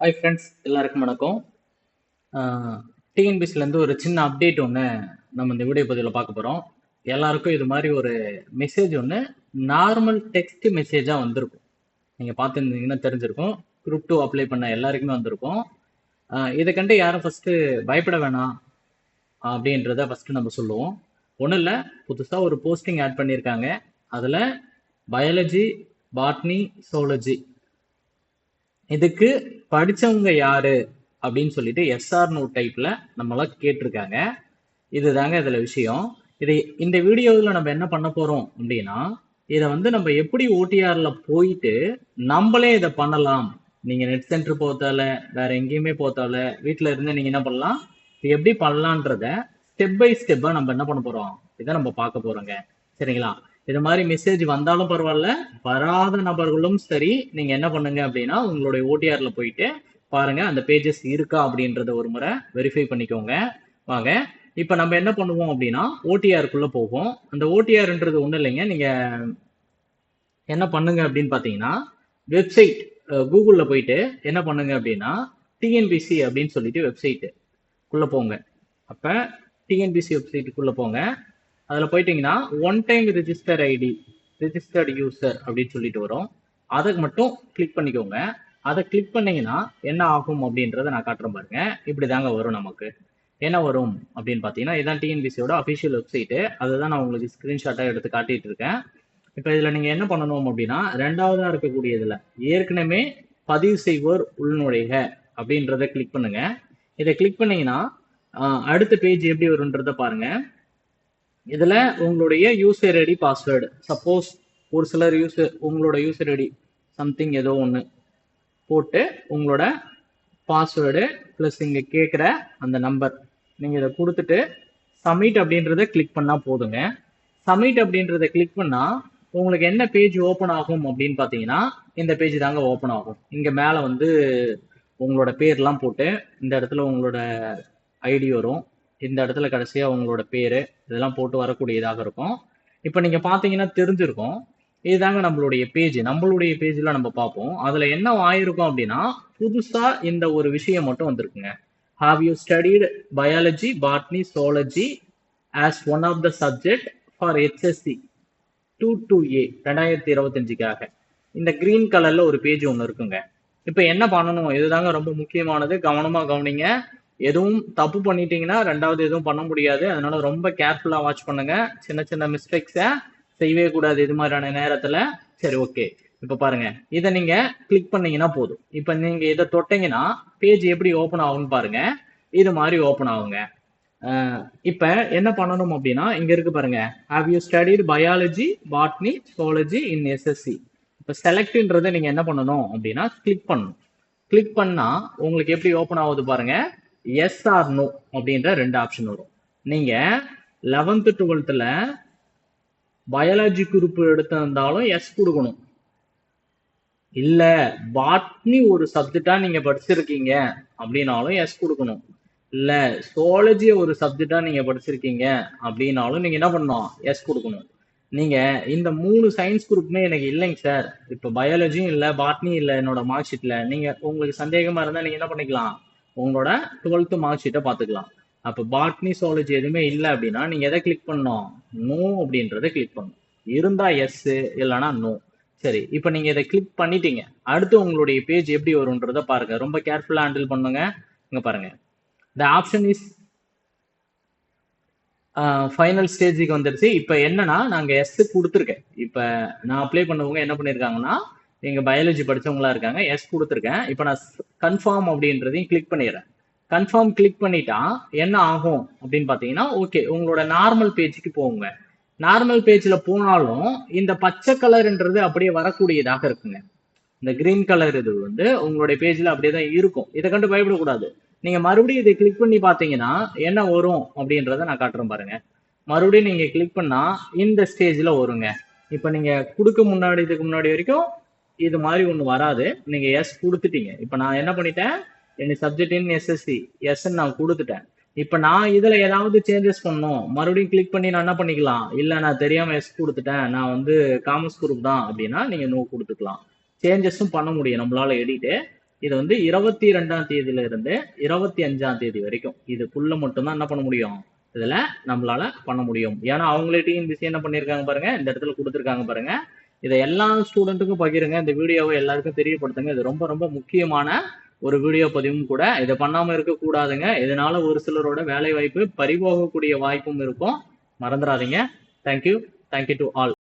Hi friends எல்லாருக்கும் வணக்கம். டிஎன்பிசிலேருந்து ஒரு சின்ன அப்டேட் ஒன்று நம்ம இந்த வீடியோ பதிவில் பார்க்க போகிறோம் எல்லாருக்கும் இது மாதிரி ஒரு மெசேஜ் ஒன்று நார்மல் டெக்ஸ்ட் மெசேஜாக வந்திருக்கும். நீங்கள் பார்த்துருந்தீங்கன்னா தெரிஞ்சிருக்கும். குரூப் டூ அப்ளை பண்ண எல்லாருக்குமே வந்திருக்கும். இதை கண்டு யாரும் ஃபஸ்ட்டு பயப்பட வேணாம் அப்படின்றத ஃபஸ்ட்டு நம்ம சொல்லுவோம். ஒன்றும் இல்லை புதுசாக ஒரு போஸ்டிங் ஆட் பண்ணியிருக்காங்க அதில் பயாலஜி பாட்னி சோலஜி இதுக்கு படிச்சவங்க யாரு? அப்படின்னு சொல்லிட்டு எஸ்ஆர் நோ டைப்ல நம்மளாம் கேட்டிருக்காங்க. இதுதாங்க இதுல விஷயம். இது இந்த வீடியோவில் நம்ம என்ன பண்ண போறோம் அப்படின்னா இதை வந்து நம்ம எப்படி ஓடிஆர்ல போயிட்டு நம்மளே இதை பண்ணலாம். நீங்க நெட் சென்டர் போத்தால வேற எங்கேயுமே போத்தால வீட்டில் இருந்து நீங்க என்ன பண்ணலாம்? இது எப்படி பண்ணலான்றத ஸ்டெப் பை ஸ்டெப்பா நம்ம என்ன பண்ண போறோம்? இதை நம்ம பார்க்க போறோங்க. சரிங்களா? இது மாதிரி மெசேஜ் வந்தாலும் பரவாயில்ல. வராத நபர்களும் சரி நீங்க என்ன பண்ணுங்க அப்படின்னா உங்களுடைய ஓடிஆர்ல போயிட்டு பாருங்க அந்த பேஜஸ் இருக்கா அப்படின்றத ஒரு முறை வெரிஃபை பண்ணிக்கோங்க. வாங்க. இப்போ நம்ம என்ன பண்ணுவோம் அப்படின்னா ஓடிஆருக்குள்ள போகும் அந்த ஓடிஆர்ன்றது ஒன்றும் இல்லைங்க. நீங்க என்ன பண்ணுங்க அப்படின்னு பார்த்தீங்கன்னா வெப்சைட் கூகுளில் போயிட்டு என்ன பண்ணுங்க அப்படின்னா டிஎன்பிசி அப்படின்னு சொல்லிட்டு வெப்சைட்டு குள்ள போங்க. அப்போ டிஎன்பிசி வெப்சைட்டுக்குள்ள போங்க. அதில் போயிட்டீங்கன்னா one time register ID registered user அப்படின்னு சொல்லிட்டு வரும். அதை மட்டும் கிளிக் பண்ணிக்கோங்க. அதை கிளிக் பண்ணீங்கன்னா என்ன ஆகும் அப்படின்றத நான் காட்டுறேன் பாருங்க. இப்படி தாங்க வரும் நமக்கு. என்ன வரும் அப்படின்னு பார்த்தீங்கன்னா இதான் டிஎன்பிசியோட அஃபிஷியல் வெப்சைட்டு அதை தான் நான் உங்களுக்கு ஸ்க்ரீன்ஷாட்டாக எடுத்து காட்டிட்டு இருக்கேன். இப்போ இதில் நீங்கள் என்ன பண்ணணும் அப்படின்னா ரெண்டாவதாக இருக்கக்கூடியதில் ஏற்கனவே பதிவு செய்வோர் உள்நுழைக அப்படின்றத கிளிக் பண்ணுங்க. இதை கிளிக் பண்ணீங்கன்னா அடுத்த பேஜ் எப்படி வரும்ன்றத பாருங்கள் இதுல உங்களுடைய யூசர் ஐடி பாஸ்வேர்டு சப்போஸ் ஒரு சிலர் யூசர் உங்களோட யூசர் ஐடி சம்திங் ஏதோ ஒன்று போட்டு உங்களோட பாஸ்வேர்டு ப்ளஸ் இங்கே கேட்குற அந்த நம்பர் நீங்கள் இதை கொடுத்துட்டு சப்மிட் அப்படின்றத கிளிக் பண்ணால் போதுங்க. சப்மிட் அப்படின்றத கிளிக் பண்ணால் உங்களுக்கு என்ன பேஜ் ஓப்பன் ஆகும் அப்படின்னு பார்த்தீங்கன்னா இந்த பேஜ் தாங்க ஓப்பன் ஆகும். இங்கே மேலே வந்து உங்களோட பேர்லாம் போட்டு இந்த இடத்துல உங்களோட ஐடி வரும். இந்த இடத்துல கடைசியாக உங்களோட பேர் இதெல்லாம் போட்டு வரக்கூடியதாக இருக்கும். இப்போ நீங்கள் பார்த்தீங்கன்னா தெரிஞ்சிருக்கும். இதுதாங்க நம்மளுடைய பேஜ் நம்மளுடைய பேஜில் நம்ம பார்ப்போம். அதில் என்ன ஆயிருக்கும் அப்படின்னா புதுசாக இந்த ஒரு விஷயம் மட்டும் வந்திருக்குங்க. Have you studied biology botany zoology as one of the subject for HSC two two A ரெண்டாயிரத்தி இருபத்தஞ்சுக்காக? இந்த க்ரீன் கலரில் ஒரு பேஜ் ஒன்று இருக்குங்க. இப்போ என்ன பண்ணணும்? இதுதாங்க ரொம்ப முக்கியமானது. கவனமாக கவனிங்க. எதுவும் தப்பு பண்ணிட்டீங்கன்னா ரெண்டாவது எதுவும் பண்ண முடியாது. அதனால ரொம்ப கேர்ஃபுல்லா வாட்ச் பண்ணுங்க. சின்ன சின்ன மிஸ்டேக்ஸை செய்யவே கூடாது இது மாதிரியான நேரத்துல. சரி ஓகே இப்போ பாருங்க. இதை நீங்க கிளிக் பண்ணீங்கன்னா போதும். இப்போ நீங்க இதை தொட்டீங்கன்னா பேஜ் எப்படி ஓப்பன் ஆகும்னு பாருங்க. இது மாதிரி ஓப்பன் ஆகுங்க. இப்ப என்ன பண்ணணும் அப்படின்னா இங்க இருக்கு பாருங்க. Have you studied biology botany zoology in SSC இப்ப செலக்ட்ன்றதை நீங்க என்ன பண்ணணும் அப்படின்னா கிளிக் பண்ணணும். கிளிக் பண்ணா உங்களுக்கு எப்படி ஓப்பன் ஆகுது பாருங்க. எஸ் ஆர் நோ அப்படின்ற ரெண்டு ஆப்ஷன் வரும். நீங்க லெவன்த்து டுவெல்த்தில் பயாலஜி குரூப் எடுத்திருந்தாலும் எஸ் கொடுக்கணும். இல்ல பாட்னி ஒரு சப்ஜெக்டா நீங்க படிச்சிருக்கீங்க அப்படின்னாலும் எஸ் கொடுக்கணும். இல்ல சுவாலஜி ஒரு சப்ஜெக்டா நீங்க படிச்சிருக்கீங்க அப்படின்னாலும் நீங்க என்ன பண்ணணும்? எஸ் கொடுக்கணும். நீங்க இந்த மூணு சயின்ஸ் குரூப்மே எனக்கு இல்லைங்க சார் இப்ப பயாலஜியும் இல்ல பாட்னி இல்ல என்னோட மார்க் ஷீட்ல நீங்க உங்களுக்கு சந்தேகமா இருந்தா நீங்க என்ன பண்ணிக்கலாம்? உங்களோட டுவெல்த் மார்க் ஷீட்டை பார்த்துக்கலாம். அப்போ பாட்னி சுவாலஜி எதுவுமே இல்லை அப்படின்னா நீங்கள் எதை கிளிக் பண்ணணும்? நோ அப்படின்றத கிளிக் பண்ணும் இருந்தா எஸ் இல்லைன்னா நோ சரி இப்போ நீங்கள் இதை கிளிக் பண்ணிட்டீங்க. அடுத்து உங்களுடைய பேஜ் எப்படி வரும்ன்றத பாருங்க. ரொம்ப கேர்ஃபுல்லாக ஹேண்டில் பண்ணுங்க. இங்கே பாருங்க. த ஆப்ஷன் இஸ் ஃபைனல் ஸ்டேஜுக்கு வந்துருச்சு. இப்போ என்னன்னா நாங்கள் எஸ் கொடுத்துருக்கேன். இப்போ நான் அப்ளை பண்ணவங்க என்ன பண்ணியிருக்காங்கன்னா எங்கள் பயாலஜி படித்தவங்களா இருக்காங்க. எஸ் கொடுத்துருக்கேன். இப்போ நான் கன்ஃபார்ம் அப்படின்றதையும் கிளிக் பண்ணிடுறேன். கன்ஃபார்ம் கிளிக் பண்ணிட்டா என்ன ஆகும் அப்படின்னு பார்த்தீங்கன்னா ஓகே உங்களோட நார்மல் பேஜுக்கு போங்க. நார்மல் பேஜில் போனாலும் இந்த பச்சை கலர்ன்றது அப்படியே வரக்கூடியதாக இருக்குங்க. இந்த கிரீன் கலர் இது வந்து உங்களுடைய பேஜில் அப்படியே தான் இருக்கும். இதை கண்டு பயப்படக்கூடாது. நீங்கள் மறுபடியும் இதை கிளிக் பண்ணி பார்த்தீங்கன்னா என்ன வரும் அப்படின்றத நான் காட்டுறேன் பாருங்க. மறுபடியும் நீங்கள் கிளிக் பண்ணால் இந்த ஸ்டேஜில் வருங்க. இப்போ நீங்கள் கொடுக்க முன்னாடி இதுக்கு முன்னாடி வரைக்கும் இது மாதிரி ஒன்று வராது. நீங்க எஸ் கொடுத்துட்டீங்க. இப்போ நான் என்ன பண்ணிட்டேன்? என்ன சப்ஜெக்ட் இன் எஸ்எஸ்சி எஸ் நான் கொடுத்துட்டேன். இப்போ நான் இதுல ஏதாவது சேஞ்சஸ் பண்ணணும். மறுபடியும் கிளிக் பண்ணி நான் என்ன பண்ணிக்கலாம்? இல்ல நான் தெரியாம எஸ் கொடுத்துட்டேன். நான் வந்து காமர்ஸ் குரூப் தான் அப்படின்னா நீங்க நோ கொடுத்துக்கலாம். சேஞ்சஸும் பண்ண முடியும். நம்மளால எடிட்டு இது வந்து இருபத்தி ரெண்டாம் தேதியில இருந்து இருபத்தி அஞ்சாம் தேதி வரைக்கும். இதுக்குள்ள மட்டும்தான் என்ன பண்ண முடியும்? இதுல நம்மளால பண்ண முடியும். ஏன்னா அவங்களே டிஎன்பிசி என்ன பண்ணிருக்காங்க பாருங்க. இந்த இடத்துல கொடுத்துருக்காங்க பாருங்க. இதை எல்லா ஸ்டூடெண்ட்டுக்கும் பகிருங்க. இந்த வீடியோவை எல்லாருக்கும் தெரியப்படுத்துங்க. இது ரொம்ப ரொம்ப முக்கியமான ஒரு வீடியோ பதிவும் கூட. இதை பண்ணாம இருக்க கூடாதுங்க இதனால ஒரு சிலரோட வேலை வாய்ப்பு பறிபோகக்கூடிய வாய்ப்பும் இருக்கும். மறந்துடாதீங்க. Thank you thank you to all